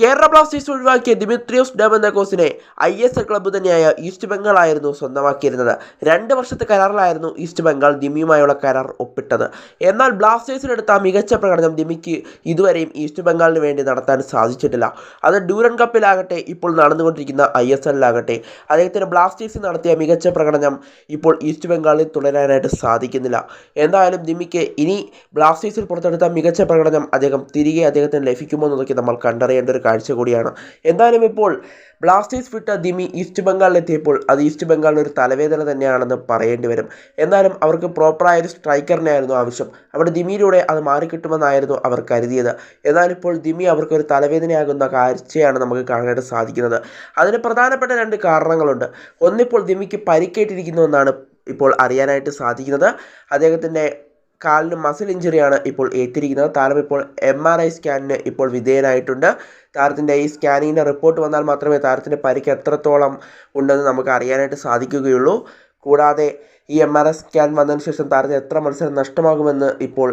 Kerala Blasters ഒഴിവാക്കിയ Dimitrios ഡാമന്തക്കോസിനെ I S L club തന്നെയായ ഈസ്റ്റ് ബംഗാൾ ആയിരുന്നു സ്വന്തമാക്കിയിരുന്നത്. രണ്ട് വർഷത്തെ കരാറിലായിരുന്നു ഈസ്റ്റ് ബംഗാൾ ദിമിയുമായുള്ള കരാർ ഒപ്പിട്ടത്. എന്നാൽ ബ്ലാസ്റ്റേഴ്സിനെടുത്ത മികച്ച പ്രകടനം ദിമിക്ക് ഇതുവരെയും ഈസ്റ്റ് ബംഗാളിന് വേണ്ടി നടത്താൻ സാധിച്ചിട്ടില്ല. അത് ഡൂരൻ കപ്പിലാകട്ടെ ഇപ്പോൾ നടന്നുകൊണ്ടിരിക്കുന്ന ഐ എസ് എല്ലിലാകട്ടെ അദ്ദേഹത്തിന് ബ്ലാസ്റ്റേഴ്സിൽ നടത്തിയ മികച്ച പ്രകടനം ഇപ്പോൾ ഈസ്റ്റ് ബംഗാളിൽ തുടരാനായിട്ട് സാധിക്കുന്നില്ല. എന്തായാലും ദിമിക്ക് ഇനി ബ്ലാസ്റ്റേഴ്സിൽ പുറത്തെടുത്ത മികച്ച പ്രകടനം അദ്ദേഹം തിരികെ അദ്ദേഹത്തിന് ലഭിക്കുമോ എന്നതൊക്കെ നമ്മൾ കണ്ടറിയേണ്ട ഒരു കാഴ്ച കൂടിയാണ്. എന്തായാലും ഇപ്പോൾ ബ്ലാസ്റ്റേഴ്സ് വിട്ട ദിമി ഈസ്റ്റ് ബംഗാളിലെത്തിയപ്പോൾ അത് ഈസ്റ്റ് ബംഗാളിന് ഒരു തലവേദന തന്നെയാണെന്ന് പറയേണ്ടി വരും. എന്നാലും അവർക്ക് പ്രോപ്പറായ ഒരു സ്ട്രൈക്കറിനെ ആയിരുന്നു ആവശ്യം. അവിടെ ദിമിയിലൂടെ അത് മാറിക്കിട്ടുമെന്നായിരുന്നു അവർ കരുതിയത്. എന്നാലിപ്പോൾ ദിമി അവർക്കൊരു തലവേദനയാകുന്ന കാഴ്ചയാണ് നമുക്ക് കാണാനായിട്ട് സാധിക്കുന്നത്. അതിന് പ്രധാനപ്പെട്ട രണ്ട് കാരണങ്ങളുണ്ട്. ഒന്നിപ്പോൾ ദിമിക്ക് പരിക്കേറ്റിരിക്കുന്നു എന്നാണ് ഇപ്പോൾ അറിയാനായിട്ട് സാധിക്കുന്നത്. അദ്ദേഹത്തിന്റെ കാലിന് മസിൽ ഇഞ്ചുറിയാണ് ഇപ്പോൾ ഏറ്റിരിക്കുന്നത്. താരം ഇപ്പോൾ എം ആർ ഐ സ്കാനിന് ഇപ്പോൾ വിധേയനായിട്ടുണ്ട്. താരത്തിന്റെ ഈ സ്കാനിങ്ങിന്റെ റിപ്പോർട്ട് വന്നാൽ മാത്രമേ താരത്തിന്റെ പരിക്ക് എത്രത്തോളം ഉണ്ടെന്ന് നമുക്ക് അറിയാനായിട്ട് സാധിക്കുകയുള്ളൂ. കൂടാതെ ഈ എം ആർ ഐ സ്കാൻ വന്നതിന് ശേഷം താരത്തിന് എത്ര മത്സരം നഷ്ടമാകുമെന്ന് ഇപ്പോൾ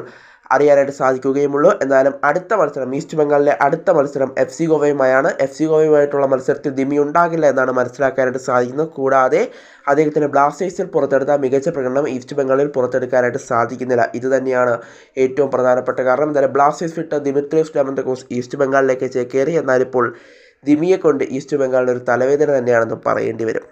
അറിയാനായിട്ട് സാധിക്കുകയുമുള്ളൂ. എന്നാലും അടുത്ത മത്സരം ഈസ്റ്റ് ബംഗാളിലെ അടുത്ത മത്സരം എഫ് സി ഗോവയുമായാണ്. എഫ് സി ഗോവയുമായിട്ടുള്ള മത്സരത്തിൽ ദിമി ഉണ്ടാകില്ല എന്നാണ് മനസ്സിലാക്കാനായിട്ട് സാധിക്കുന്നത്. കൂടാതെ അദ്ദേഹത്തിന് ബ്ലാസ്റ്റേഴ്സിൽ പുറത്തെടുത്ത മികച്ച പ്രകടനം ഈസ്റ്റ് ബംഗാളിൽ പുറത്തെടുക്കാനായിട്ട് സാധിക്കുന്നില്ല. ഇത് തന്നെയാണ് ഏറ്റവും പ്രധാനപ്പെട്ട കാരണം. എന്തായാലും ബ്ലാസ്റ്റേഴ്സ് വിട്ട ദിമിത്രിയോസ് ഡാമന്തക്കോസ് ഈസ്റ്റ് ബംഗാളിലേക്ക് ചേക്കേറി. എന്നാലിപ്പോൾ ദിമിയെ കൊണ്ട് ഈസ്റ്റ് ബംഗാളിന് ഒരു തലവേദന തന്നെയാണെന്ന് പറയേണ്ടി വരും.